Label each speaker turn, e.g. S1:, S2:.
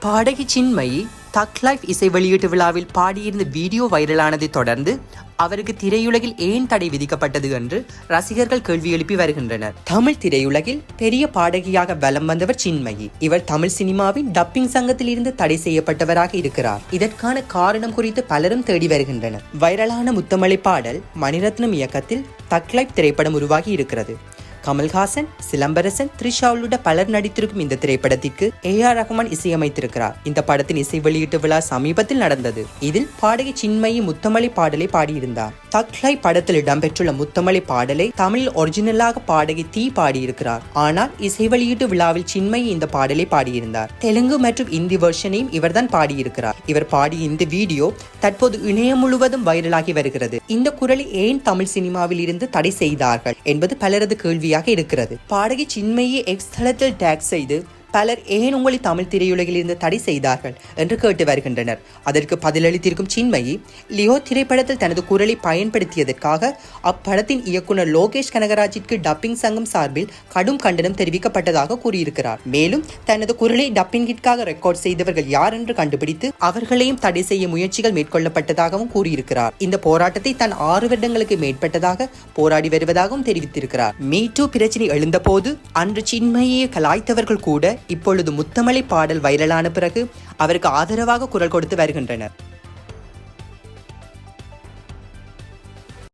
S1: பாடகி சின்மயி தக் லைஃப் இசை வெளியீட்டு விழாவில் பாடியிருந்த வீடியோ வைரலானதை தொடர்ந்து அவருக்கு திரையுலகில் ஏன் தடை விதிக்கப்பட்டது என்று ரசிகர்கள் கேள்வி எழுப்பி வருகின்றனர். தமிழ் திரையுலகில் பெரிய பாடகியாக வலம் வந்தவர் சின்மயி. இவர் தமிழ் சினிமாவின் டப்பிங் சங்கத்தில் இருந்து தடை செய்யப்பட்டவராக இருக்கிறார். இதற்கான காரணம் குறித்து பலரும் தேடி வருகின்றனர். வைரலான முத்தமலை பாடல் மணிரத்னம் இயக்கத்தில் தக் லைஃப் திரைப்படம் உருவாகி இருக்கிறது. கமல்ஹாசன் சிலம்பரசன் த்ரிஷா உள்ளிட்ட பலர் நடித்திருக்கும் இந்த திரைப்படத்திற்கு ஏ ஆர் ரஹ்மான் இசையமைத்திருக்கிறார். இந்த படத்தின் இசை வெளியீட்டு விழா சமீபத்தில் நடந்தது. இதில் பாடகி சின்மயி முத்தமலை பாடலை பாடியிருந்தார். தக்லை படத்தில் இடம்பெற்றுள்ள முத்தமலை பாடலை தமிழில் ஒரிஜினலாக பாடகி தீ பாடியிருக்கிறார். ஆனால் இசை வெளியீட்டு விழாவில் சின்மை இந்த பாடலை பாடியிருந்தார். தெலுங்கு மற்றும் இந்தி வெர்ஷனையும் இவர்தான் பாடியிருக்கிறார். இவர் பாடிய இந்த வீடியோ தற்போது இணையம் முழுவதும் வைரலாகி வருகிறது. இந்த குரலை ஏன் தமிழ் சினிமாவில் இருந்து தடை செய்தார்கள் என்பது பலரது கேள்வியாக இருக்கிறது. பாடகி சின்மையை எக்ஸ் தளத்தில் டேக் செய்து பலர் ஏன் உங்களை தமிழ் திரையுலகில் இருந்து தடை செய்தார்கள் என்று கேட்டு வருகின்றனர். அதற்கு பதிலளித்திருக்கும் சின்மயி லியோ திரைப்படத்தில் தனது குரலை பயன்படுத்தியதற்காக அப்படத்தின் இயக்குனர் லோகேஷ் கனகராஜிற்கு டப்பிங் சங்கம் சார்பில் கடும் கண்டனம் தெரிவிக்கப்பட்டதாக கூறியிருக்கிறார். மேலும் தனது குரலை டப்பிங்கிற்காக ரெக்கார்ட் செய்தவர்கள் யார் என்று கண்டுபிடித்து அவர்களையும் தடை செய்ய முயற்சிகள் மேற்கொள்ளப்பட்டதாகவும் கூறியிருக்கிறார். இந்த போராட்டத்தை தான் ஆறு வருடங்களுக்கு மேற்பட்டதாக போராடி வருவதாகவும் தெரிவித்திருக்கிறார். மீ டூ பிரச்சனை எழுந்தபோது அன்று சின்மையை கலாய்த்தவர்கள் கூட இப்பொழுது முத்தமலை பாடல் வைரலான பிறகு அவருக்கு ஆதரவாக குரல் கொடுத்து வருகின்றனர்.